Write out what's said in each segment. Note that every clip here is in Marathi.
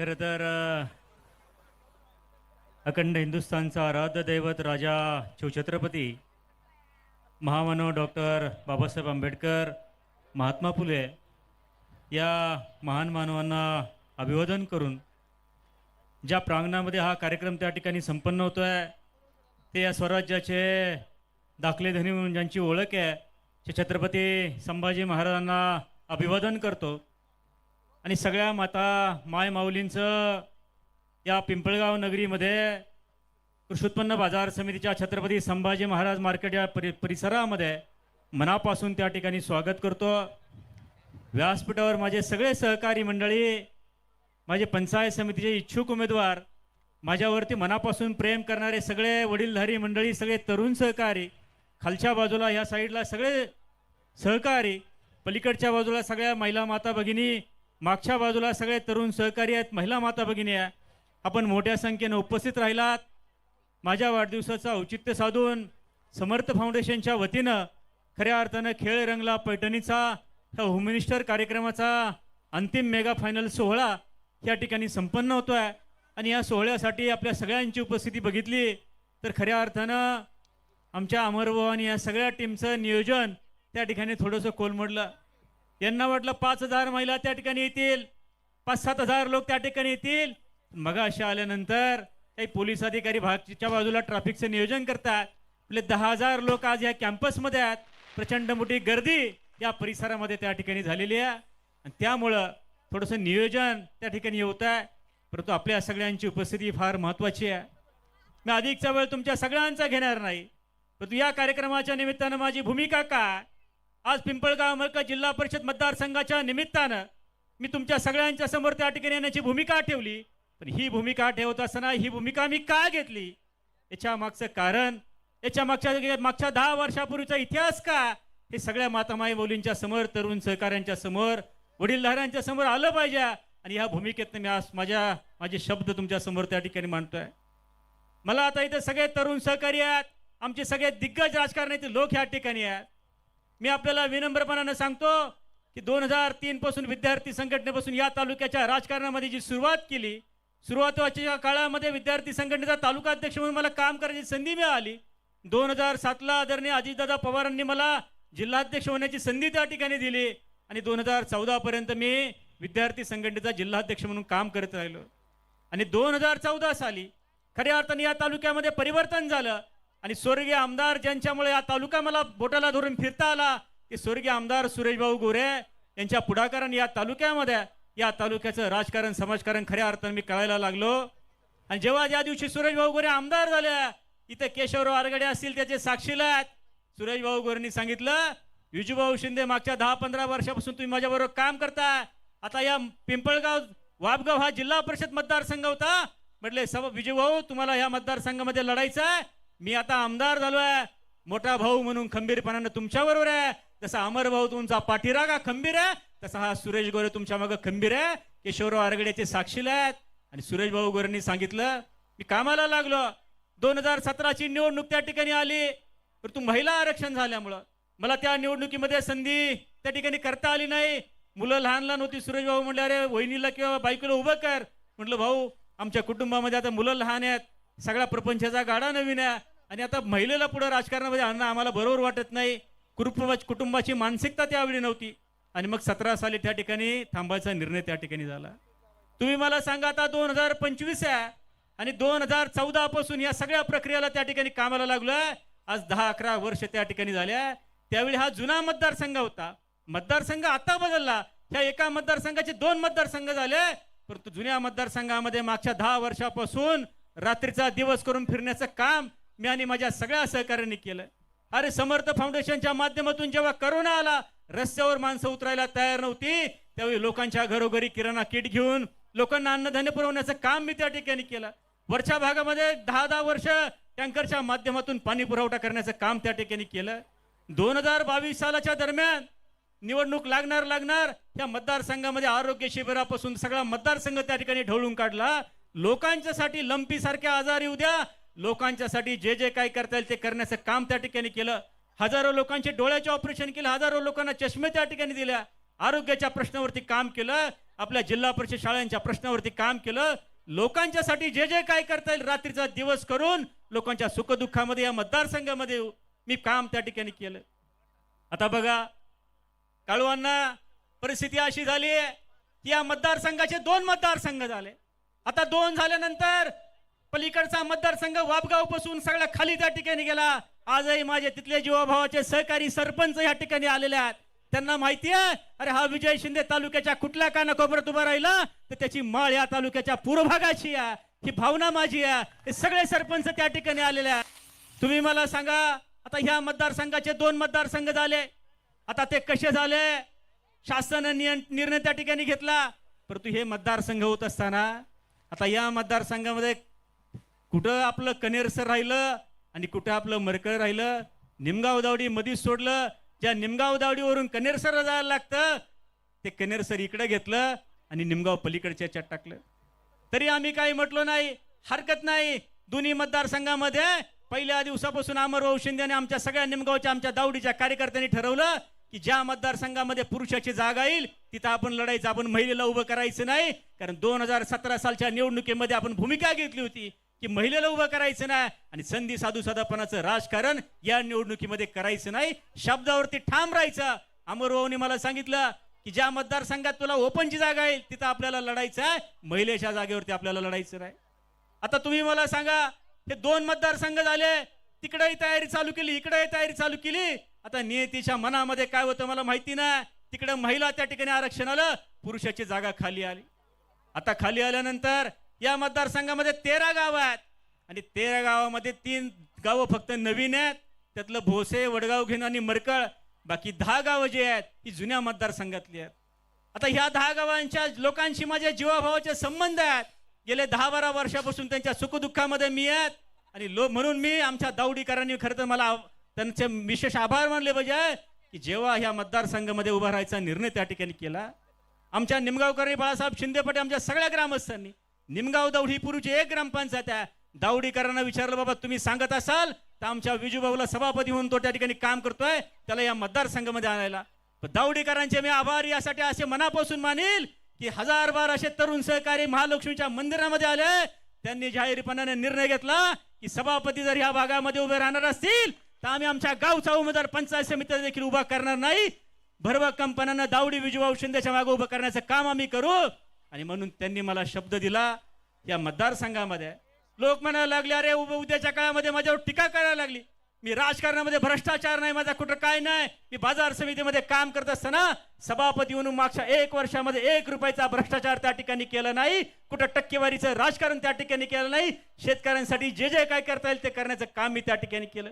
खरं तर अखंड हिंदुस्थानचा आराध्य दैवत राजा शिवछत्रपती महामानव डॉक्टर बाबासाहेब आंबेडकर महात्मा फुले या महान मानवांना अभिवादन करून ज्या प्रांगणामध्ये हा कार्यक्रम त्या ठिकाणी संपन्न होतो आहे ते या स्वराज्याचे दाखलेधनी म्हणून ज्यांची ओळख आहे ते छत्रपती संभाजी महाराजांना अभिवादन करतो. आणि सगळ्या माता माय माऊलींचं या पिंपळगाव नगरीमध्ये कृषी उत्पन्न बाजार समितीच्या छत्रपती संभाजी महाराज मार्केट या परि परिसरामध्ये मनापासून त्या ठिकाणी स्वागत करतो. व्यासपीठावर माझे सगळे सहकारी मंडळी माझे पंचायत समितीचे इच्छुक उमेदवार माझ्यावरती मनापासून प्रेम करणारे सगळे वडीलधारी मंडळी सगळे तरुण सहकारी खालच्या बाजूला ह्या साईडला सगळे सहकारी पलीकडच्या बाजूला सगळ्या महिला माता भगिनी मागच्या बाजूला सगळे तरुण सहकारी आहेत महिला माता भगिनी आहे. आपण मोठ्या संख्येनं उपस्थित राहिलात. माझ्या वाढदिवसाचं औचित्य साधून समर्थ फाउंडेशनच्या वतीनं खऱ्या अर्थानं खेळ रंगला पैठणीचा ह्या होम मिनिस्टर कार्यक्रमाचा अंतिम मेगा फायनल सोहळा या ठिकाणी संपन्न होतो आहे आणि या सोहळ्यासाठी आपल्या सगळ्यांची उपस्थिती बघितली तर खऱ्या अर्थानं आमच्या अमरभाऊ आणि या सगळ्या टीमचं नियोजन त्या ठिकाणी थोडंसं कोलमडलं. यांना वाटलं पाच हजार महिला त्या ठिकाणी येतील. पाच सात हजार लोक त्या ठिकाणी येतील. मग अशा आल्यानंतर काही पोलीस अधिकारी भागच्या बाजूला ट्रॅफिकचं नियोजन करतात. आपले दहा हजार लोक आज या कॅम्पसमध्ये आहेत. प्रचंड मोठी गर्दी या परिसरामध्ये त्या ठिकाणी झालेली आहे. आणि त्यामुळं थोडंसं नियोजन त्या ठिकाणी होत आहे. परंतु आपल्या सगळ्यांची उपस्थिती फार महत्त्वाची आहे. मी अधिकचा वेळ तुमच्या सगळ्यांचा घेणार नाही. परंतु या कार्यक्रमाच्या निमित्तानं माझी भूमिका काय? आज पिंपळगाव मलका जिल्हा परिषद मतदारसंघाच्या निमित्तानं मी तुमच्या सगळ्यांच्या समोर त्या ठिकाणी येण्याची भूमिका ठेवली. पण ही भूमिका ठेवत असताना ही भूमिका मी का घेतली? याच्या मागचं कारण याच्या मागच्या मागच्या दहा वर्षापूर्वीचा इतिहास का? हे सगळ्या मातामाई बोलींच्या समोर तरुण सहकाऱ्यांच्या समोर वडीलधाऱ्यांच्या समोर आलं पाहिजे. आणि ह्या भूमिकेतनं मी आज माझ्या माझे शब्द तुमच्यासमोर त्या ठिकाणी मांडतोय. मला आता इथे सगळे तरुण सहकारी आहेत. आमचे सगळे दिग्गज राजकारणाचे लोक ह्या ठिकाणी आहेत. मी आपल्याला विनम्रपणानं सांगतो की दोन हजार तीनपासून विद्यार्थी संघटनेपासून या तालुक्याच्या राजकारणामध्ये जी सुरुवात केली सुरुवातीच्या काळामध्ये विद्यार्थी संघटनेचा तालुका अध्यक्ष म्हणून मला काम करण्याची संधी मिळाली. दोन हजार सातला आदरणीय अजितदादा पवारांनी मला जिल्हाध्यक्ष होण्याची संधी त्या ठिकाणी दिली आणि दोन हजार चौदापर्यंत मी विद्यार्थी संघटनेचा जिल्हाध्यक्ष म्हणून काम करत राहिलो. आणि दोन हजार चौदा साली खऱ्या अर्थाने या तालुक्यामध्ये परिवर्तन झालं. आणि स्वर्गीय आमदार ज्यांच्यामुळे या तालुका मला बोटाला धरून फिरता आला ते स्वर्गीय आमदार सुरेशभाऊ गोरे यांच्या पुढाकाराने या तालुक्यामध्ये या तालुक्याचं राजकारण समाजकारण खऱ्या अर्थानं मी कळायला लागलो. आणि जेव्हा ज्या दिवशी सुरेशभाऊ गोरे आमदार झाले इथे केशवराव आरगडे असतील त्याचे साक्षीला आहेत. सुरेशभाऊ गोरेंनी सांगितलं विजूभाऊ शिंदे मागच्या दहा पंधरा वर्षापासून तुम्ही माझ्याबरोबर काम करता. आता या पिंपळगाव वाबगाव हा जिल्हा परिषद मतदारसंघ होता. म्हटले सब विजूभाऊ तुम्हाला या मतदारसंघामध्ये लढायचं आहे. मी आता आमदार झालोय. मोठा भाऊ म्हणून खंबीरपणानं तुमच्याबरोबर आहे. जसा अमर भाऊ तुमचा पाठीरागा खंबीर आहे तसा हा सुरेश गोरे तुमच्या मागे खंबीर आहे. केशवराव आरगडेचे साक्षीला आहेत. आणि सुरेश भाऊ गोरेंनी सांगितलं मी कामाला लागलो. दोन हजार सतराची निवडणूक त्या ठिकाणी आली. परंतु महिला आरक्षण झाल्यामुळं. मला त्या निवडणुकीमध्ये संधी त्या ठिकाणी करता आली नाही. मुलं लहान लहान होती सुरेश भाऊ म्हणले अरे वहिनीला किंवा बायकोला उभं कर. म्हटलं भाऊ आमच्या कुटुंबामध्ये आता मुलं लहान आहेत. सगळा प्रपंचाचा गाडा नवीन आहे. आणि आता महिलेला पुढं राजकारणामध्ये आणणं आम्हाला बरोबर वाटत नाही. कुटुंबाची कुटुंबाची मानसिकता त्यावेळी नव्हती. आणि मग सतरा साली त्या ठिकाणी थांबायचा निर्णय त्या ठिकाणी झाला. तुम्ही मला सांगा आता दोन हजार पंचवीस आहे आणि दोन हजार चौदा पासून या सगळ्या प्रक्रियेला त्या ठिकाणी कामाला लागलोय. आज दहा अकरा वर्ष त्या ठिकाणी झाल्या त्यावेळी हा जुना मतदारसंघ होता. मतदारसंघ आता बदलला. ह्या एका मतदारसंघाचे दोन मतदारसंघ झाले. परंतु जुन्या मतदारसंघामध्ये मागच्या दहा वर्षापासून रात्रीचा दिवस करून फिरण्याचं काम मी आणि माझ्या सगळ्या सहकार्यांनी केलं अरे समर्थ फाउंडेशनच्या माध्यमातून जेव्हा करोना आला रस्त्यावर माणसं उतरायला तयार नव्हती त्यावेळी लोकांच्या घरोघरी किराणा किट घेऊन लोकांना अन्नधान्य पुरवण्याचं काम मी त्या ठिकाणी केलं. वरच्या भागामध्ये दहा दहा वर्ष टँकरच्या माध्यमातून पाणी पुरवठा करण्याचं काम त्या ठिकाणी केलं. दोन हजार बावीस सालाच्या दरम्यान निवडणूक लागणार लागणार त्या मतदारसंघामध्ये आरोग्य शिबिरापासून सगळा मतदारसंघ त्या ठिकाणी ढवळून काढला. लोकांच्यासाठी लंपीसारख्या आजारी आजार येऊ द्या लोकांच्यासाठी जे जे काय करता येईल ते करण्याचं काम त्या ठिकाणी केलं. हजारो लोकांचे डोळ्याचे ऑपरेशन केलं. हजारो लोकांना चष्मे त्या ठिकाणी दिल्या. आरोग्याच्या प्रश्नावरती काम केलं. आपल्या जिल्हा परिषद शाळांच्या प्रश्नावरती काम केलं. लोकांच्यासाठी जे जे काय करता येईल रात्रीचा दिवस करून लोकांच्या सुखदुःखामध्ये या मतदारसंघामध्ये मी काम त्या ठिकाणी केलं. आता बघा काळवांना परिस्थिती अशी झाली की या मतदारसंघाचे दोन मतदारसंघ झाले. आता दोन झाल्यानंतर पलीकडचा मतदारसंघ वाबगावपासून सगळा खाली त्या ठिकाणी गेला. आजही माझे तिथले जीवाभावाचे सहकारी सरपंच या ठिकाणी आलेले आहेत. त्यांना माहिती आहे अरे हा विजय शिंदे तालुक्याच्या कुठल्या कानाकोपऱ्यात उभा राहिला? तर त्याची माळ या तालुक्याच्या पूर्वभागाची आहे. ही भावना माझी आहे. हे सगळे सरपंच त्या ठिकाणी आलेले आहेत. तुम्ही मला सांगा आता ह्या मतदारसंघाचे दोन मतदारसंघ झाले. आता ते कसे झाले? शासनाने निर्णय त्या ठिकाणी घेतला. परंतु हे मतदारसंघ होत असताना आता या मतदारसंघामध्ये कुठं आपलं कनेरसर राहिलं आणि कुठं आपलं मरकळ राहिलं निमगाव दावडी मधीच सोडलं ज्या निमगाव दावडीवरून कनेरसर जायला लागतं ते कनेरसर इकडे घेतलं आणि निमगाव पलीकडच्या याच्यात टाकलं. तरी आम्ही काही म्हटलो नाही हरकत नाही दोन्ही मतदारसंघामध्ये. पहिल्या दिवसापासून अमरभाऊ शिंदे आणि आमच्या सगळ्या निमगावच्या आमच्या दावडीच्या कार्यकर्त्यांनी ठरवलं की ज्या मतदारसंघामध्ये पुरुषाची जागा येईल तिथं आपण लढायचं आपण महिलेला उभं करायचं नाही. कारण दोन हजार सतरा सालच्या निवडणुकीमध्ये आपण भूमिका घेतली होती. की महिलेला उभं करायचं नाही आणि संधी साधू साधापणाचं राजकारण या निवडणुकीमध्ये करायचं नाही. शब्दावरती ठाम राहायचं. अमरभाऊनी मला सांगितलं की ज्या मतदारसंघात तुला ओपनची जागा येईल तिथं आपल्याला लढायचं आहे. महिलेच्या जागेवरती आपल्याला लढायचं नाही. आता तुम्ही मला सांगा हे दोन मतदारसंघ झाले तिकडेही तयारी चालू केली इकडेही तयारी चालू केली. आता नियतीच्या मनामध्ये काय होतं मला माहिती नाही. तिकडे महिला त्या ठिकाणी आरक्षण आलं पुरुषाची जागा खाली आली. आता खाली आल्यानंतर या मतदारसंघामध्ये तेरा गाव आहेत. आणि तेरा गावामध्ये तीन गावं फक्त नवीन आहेत. त्यातलं भोसे वडगाव घेणं आणि मरकळ. बाकी दहा गावं जे आहेत ही जुन्या मतदारसंघातली आहेत. आता ह्या दहा गावांच्या लोकांशी माझ्या जीवाभावाचे संबंध आहेत. गेले दहा बारा वर्षापासून त्यांच्या सुखदुःखामध्ये मी आहेत. आणि लो म्हणून मी आमच्या दावडीकरांनी खरं तर मला त्यांचे विशेष आभार मानले पाहिजे की जेव्हा ह्या मतदारसंघामध्ये उभा राहायचा निर्णय त्या ठिकाणी केला. आमच्या निमगावकरांनी बाळासाहेब शिंदेपटे आमच्या सगळ्या ग्रामस्थांनी निमगाव दौड ही पूर्वीची एक ग्रामपंचायत आहे. दावडीकरांना विचारलं बाबा तुम्ही सांगत असाल तर आमच्या विजूभाऊला सभापती म्हणून तो त्या ठिकाणी काम करतोय त्याला या मतदारसंघामध्ये आणायला. दावडीकरांचे मी आभार यासाठी असे मनापासून मानेल की हजार बार असे तरुण सहकारी महालक्ष्मीच्या मंदिरामध्ये आले. त्यांनी जाहीरपणाने निर्णय घेतला की सभापती जर ह्या भागामध्ये उभे राहणार असतील तर आम्ही आमच्या गावचा उमेदवार पंचायत समिती देखील उभा करणार नाही. भरभक्कमपणानं दावडी विजूभाऊ शिंदेच्या मागे उभं करण्याचं काम आम्ही करू. आणि म्हणून त्यांनी मला शब्द दिला या मतदारसंघामध्ये. लोक म्हणायला लागले अरे उद्याच्या काळामध्ये माझ्यावर टीका करायला लागली. मी राजकारणामध्ये भ्रष्टाचार नाही माझा कुठं काय नाही. मी बाजार समितीमध्ये काम करत असताना सभापती म्हणून मागच्या एक वर्षामध्ये एक रुपयाचा भ्रष्टाचार त्या ठिकाणी केला नाही. कुठं टक्केवारीचं राजकारण त्या ठिकाणी केलं नाही. शेतकऱ्यांसाठी जे जे काय करता येईल ते करण्याचं काम मी त्या ठिकाणी केलं.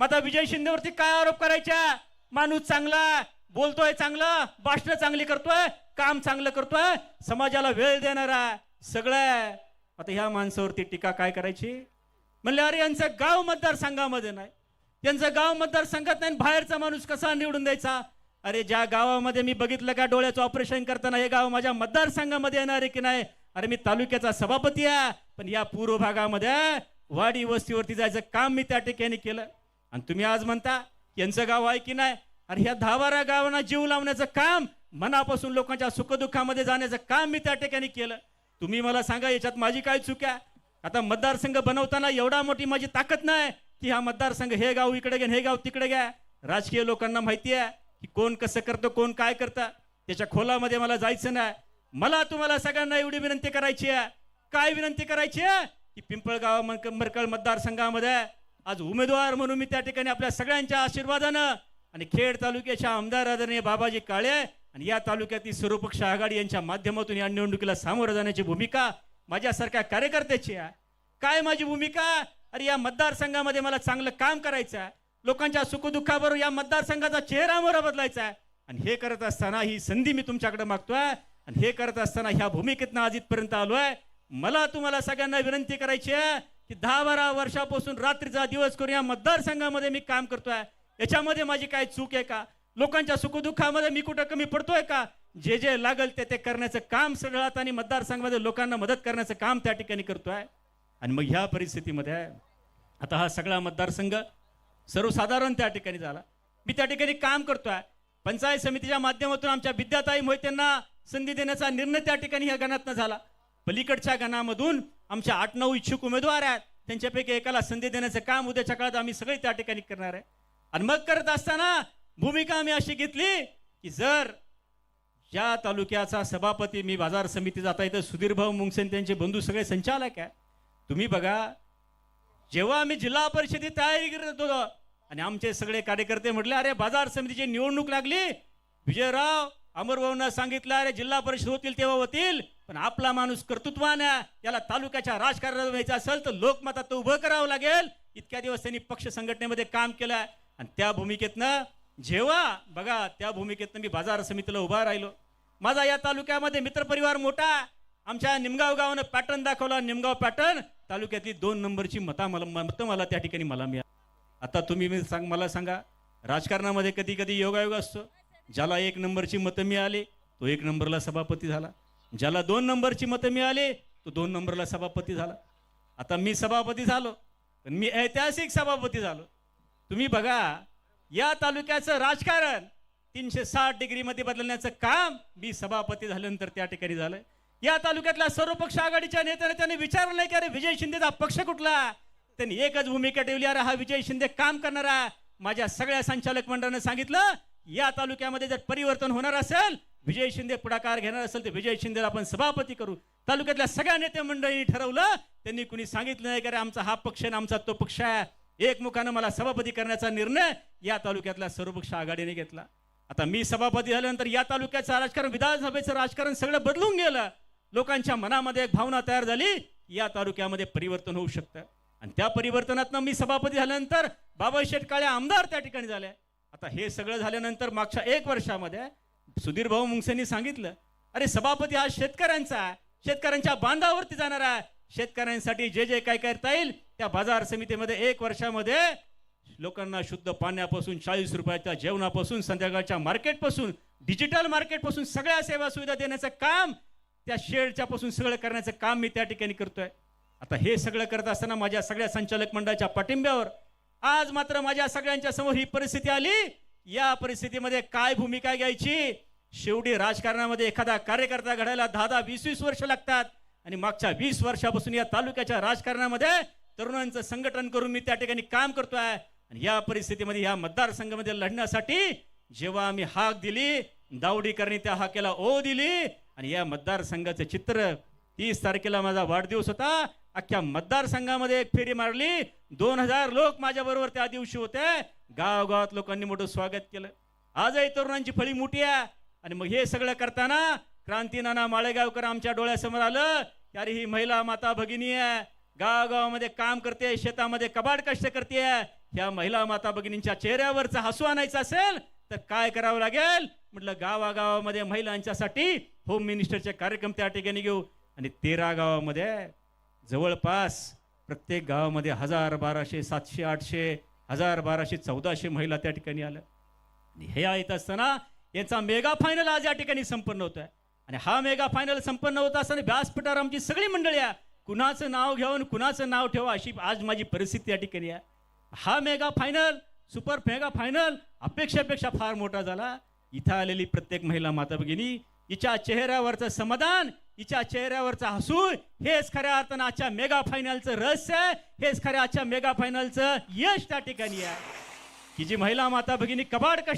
मग आता विजय शिंदेवरती काय आरोप करायच्या माणूस चांगला बोलतोय चांगलं भाषणं चांगली करतोय. काम चांगलं करतोय समाजाला वेळ देणारा सगळं आता ह्या माणसावरती टीका काय करायची? म्हणले अरे यांचं गाव मतदारसंघामध्ये नाही. यांचं गाव मतदारसंघात नाही बाहेरचा माणूस कसा निवडून द्यायचा? अरे ज्या गावामध्ये मी बघितलं का डोळ्याचं ऑपरेशन करताना हे गाव माझ्या मतदारसंघामध्ये येणार आहे की नाही? अरे मी तालुक्याचा सभापती आहे पण या पूर्व भागामध्ये वाडी वस्तीवरती जायचं काम मी त्या ठिकाणी केलं. आणि तुम्ही आज म्हणता यांचं गाव आहे की नाही? अरे ह्या दहा बारा गावांना जीव लावण्याचं काम मनापासून लोकांच्या सुखदुःखामध्ये जाण्याचं काम मी त्या ठिकाणी केलं. तुम्ही मला सांगा याच्यात माझी काय चूक आहे? आता मतदारसंघ बनवताना एवढा मोठी माझी ताकद नाही की हा मतदारसंघ हे गाव इकडे घ्या हे गाव तिकडे घ्या. राजकीय लोकांना माहिती आहे की कोण कसं करतं कोण काय करतं. त्याच्या खोलामध्ये मला जायचं नाही. मला तुम्हाला सगळ्यांना एवढी विनंती करायची आहे. काय विनंती करायची आहे? की पिंपळगाव मरक- मरकळ मतदारसंघामध्ये आज उमेदवार म्हणून मी त्या ठिकाणी आपल्या सगळ्यांच्या आशीर्वादानं आणि खेड तालुक्याच्या आमदार आदरणीय बाबाजी काळे आणि या तालुक्यातील सर्वपक्ष आघाडी यांच्या माध्यमातून या निवडणुकीला सामोरं जाण्याची भूमिका माझ्यासारख्या कार्यकर्त्याची आहे. काय माझी भूमिका? अरे या मतदारसंघामध्ये मला चांगलं काम करायचं आहे. लोकांच्या सुखदुःखाबरोबर या मतदारसंघाचा चेहरा मोहरा बदलायचा आहे. आणि हे करत असताना ही संधी मी तुमच्याकडे मागतोय. आणि हे करत असताना ह्या भूमिकेतनं आज इथपर्यंत आहे मला तुम्हाला सगळ्यांना विनंती करायची आहे की दहा बारा वर्षापासून रात्रीचा दिवस करून या मतदारसंघामध्ये मी काम करतोय. याच्यामध्ये माझी काय चूक आहे का? लोकांच्या सुखदुःखामध्ये मी कुठं कमी पडतोय का? जे जे लागल ते ते करण्याचं काम सगळं आणि मतदारसंघामध्ये लोकांना मदत करण्याचं काम त्या ठिकाणी करतोय. आणि मग ह्या परिस्थितीमध्ये आता हा सगळा मतदारसंघ सर्वसाधारण त्या ठिकाणी झाला. मी त्या ठिकाणी काम करतोय. पंचायत समितीच्या माध्यमातून आमच्या विद्याताई मोहितेंना संधी देण्याचा निर्णय त्या ठिकाणी ह्या गणातनं झाला. पलीकडच्या गणामधून आमच्या आठ नऊ इच्छुक उमेदवार आहेत. त्यांच्यापैकी एकाला संधी देण्याचं काम उद्याच्या काळात आम्ही सगळे त्या ठिकाणी करणार आहे. आणि मग करत असताना भूमिका आम्ही अशी घेतली की जर ज्या तालुक्याचा सभापती मी बाजार समिती जाता इथं सुधीरभाऊ मुंगसेन त्यांचे बंधू सगळे संचालक आहे तुम्ही बघा जेव्हा आम्ही जिल्हा परिषदेत तयारी करत होतो आणि आमचे सगळे कार्यकर्ते म्हटले अरे बाजार समितीची निवडणूक लागली. विजयराव अमरभाऊंना सांगितलं अरे जिल्हा परिषद होतील तेव्हा होतील पण आपला माणूस कर्तृत्वाने याला तालुक्याच्या राजकारणात व्हायचं असेल तर लोकमतात तो उभं करावं लागेल. इतक्या दिवस त्यांनी पक्ष संघटनेमध्ये काम केलं आणि त्या भूमिकेतनं जेव्हा बघा त्या भूमिकेतनं मी बाजार समितीला उभा राहिलो. माझा या तालुक्यामध्ये मित्रपरिवार मोठा. आमच्या निमगाव गावानं पॅटर्न दाखवला. निमगाव पॅटर्न तालुक्यातली दोन नंबरची मता मला मतं मला त्या ठिकाणी मला मिळाली. आता तुम्ही मी सांग मला सांगा राजकारणामध्ये कधी कधी योगायोग असतो. ज्याला एक नंबरची मतं मिळाली तो एक नंबरला सभापती झाला. ज्याला दोन नंबरची मतं मिळाली तो दोन नंबरला सभापती झाला. आता मी सभापती झालो पण मी ऐतिहासिक सभापती झालो. तुम्ही बघा या तालुक्याचं राजकारण तीनशे साठ डिग्रीमध्ये बदलण्याचं काम मी सभापती झाल्यानंतर त्या ठिकाणी झालं या तालुक्यातल्या सर्व पक्ष आघाडीच्या नेत्याने त्यांनी विचारलं नाही की अरे विजय शिंदेचा पक्ष कुठला? त्यांनी एकच भूमिका ठेवली अरे हा विजय शिंदे काम करणारा. माझ्या सगळ्या संचालक मंडळानं सांगितलं या तालुक्यामध्ये जर परिवर्तन होणार असेल विजय शिंदे पुढाकार घेणार असेल तर विजय शिंदेला आपण सभापती करू. तालुक्यातल्या सगळ्या नेते मंडळी ठरवलं त्यांनी कुणी सांगितलं नाही की अरे आमचा हा पक्ष आणि आमचा तो पक्ष आहे. एकमुखानं मला सभापती करण्याचा निर्णय या तालुक्यातल्या सर्वपक्ष आघाडीने घेतला. आता मी सभापती झाल्यानंतर या तालुक्याचं राजकारण विधानसभेचं राजकारण सगळं बदलून गेलं. लोकांच्या मनामध्ये एक भावना तयार झाली या तालुक्यामध्ये परिवर्तन होऊ शकतं. आणि त्या परिवर्तनातनं मी सभापती झाल्यानंतर बाबा शेटकाळे आमदार त्या ठिकाणी झाले. आता हे सगळं झाल्यानंतर मागच्या एक वर्षामध्ये सुधीर भाऊ मुंगसेंनी सांगितलं अरे सभापती हा शेतकऱ्यांचा आहे. शेतकऱ्यांच्या बांधावरती जाणार आहे. शेतकऱ्यांसाठी जे जे काय करता येईल त्या बाजार समितीमध्ये एक वर्षामध्ये लोकांना शुद्ध पाण्यापासून चाळीस रुपयाच्या जेवणापासून संध्याकाळच्या मार्केटपासून डिजिटल मार्केटपासून सगळ्या सेवा सुविधा देण्याचं काम त्या शेडच्या पासून सगळं करण्याचं काम मी त्या ठिकाणी करतोय. आता हे सगळं करत असताना माझ्या सगळ्या संचालक मंडळाच्या पाठिंब्यावर आज मात्र माझ्या सगळ्यांच्या समोर ही परिस्थिती आली. या परिस्थितीमध्ये काय भूमिका घ्यायची? शेवटी राजकारणामध्ये एखादा कार्यकर्ता घडायला दहा दहा वीस वीस वर्ष लागतात. आणि मागच्या वीस वर्षापासून या तालुक्याच्या राजकारणामध्ये तरुणांचं संघटन करून मी त्या ठिकाणी काम करतोय. आणि या परिस्थितीमध्ये या मतदारसंघामध्ये लढण्यासाठी जेव्हा आम्ही हाक दिली दावडीकरणी त्या हाकेला ओ दिली आणि या मतदारसंघाचं चित्र तीस तारखेला माझा वाढदिवस होता. अख्ख्या मतदारसंघामध्ये एक फेरी मारली. दोन हजार लोक माझ्याबरोबर त्या दिवशी होते. गावगावात लोकांनी मोठं स्वागत केलं. आजही तरुणांची फळी मोठी आहे. आणि मग हे सगळं करताना क्रांतीनाना माळेगावकर आमच्या डोळ्यासमोर आलं. की ही महिला माता भगिनी आहे. गावागावामध्ये काम करते शेतामध्ये कबाड कष्ट करते. ह्या महिला माता भगिनींच्या चेहऱ्यावरचं हसू आणायचं असेल तर काय करावं लागेल? म्हटलं गावागावामध्ये महिलांच्यासाठी होम मिनिस्टरचे कार्यक्रम त्या ठिकाणी घेऊ. आणि तेरा गावामध्ये जवळपास प्रत्येक गावामध्ये हजार बाराशे सातशे आठशे हजार बाराशे चौदाशे महिला त्या ठिकाणी आल्या. आणि हे येत असताना यांचा मेगा फायनल आज या ठिकाणी संपन्न होत आहे आणि हा मेगा फायनल संपन्न होत असताना व्यासपीठावर आमची सगळी मंडळी आहे कुणाचं नाव घेऊन कुणाचं नाव ठेवा अशी आज माझी परिस्थिती या ठिकाणी आहे. हा mega final super mega final अपेक्षेपेक्षा फार मोठा झाला. इथं आलेली प्रत्येक महिला माता भगिनी हिच्या चेहऱ्यावरचं समाधान हिच्या चेहऱ्यावरचं हसू हेच खऱ्या अर्थानं आजच्या मेगा फायनलचं रहस्य आहे. हेच खऱ्या आजच्या मेगा फायनलचं यश त्या ठिकाणी आहे. की जी महिला माता भगिनी कबाड कष्ट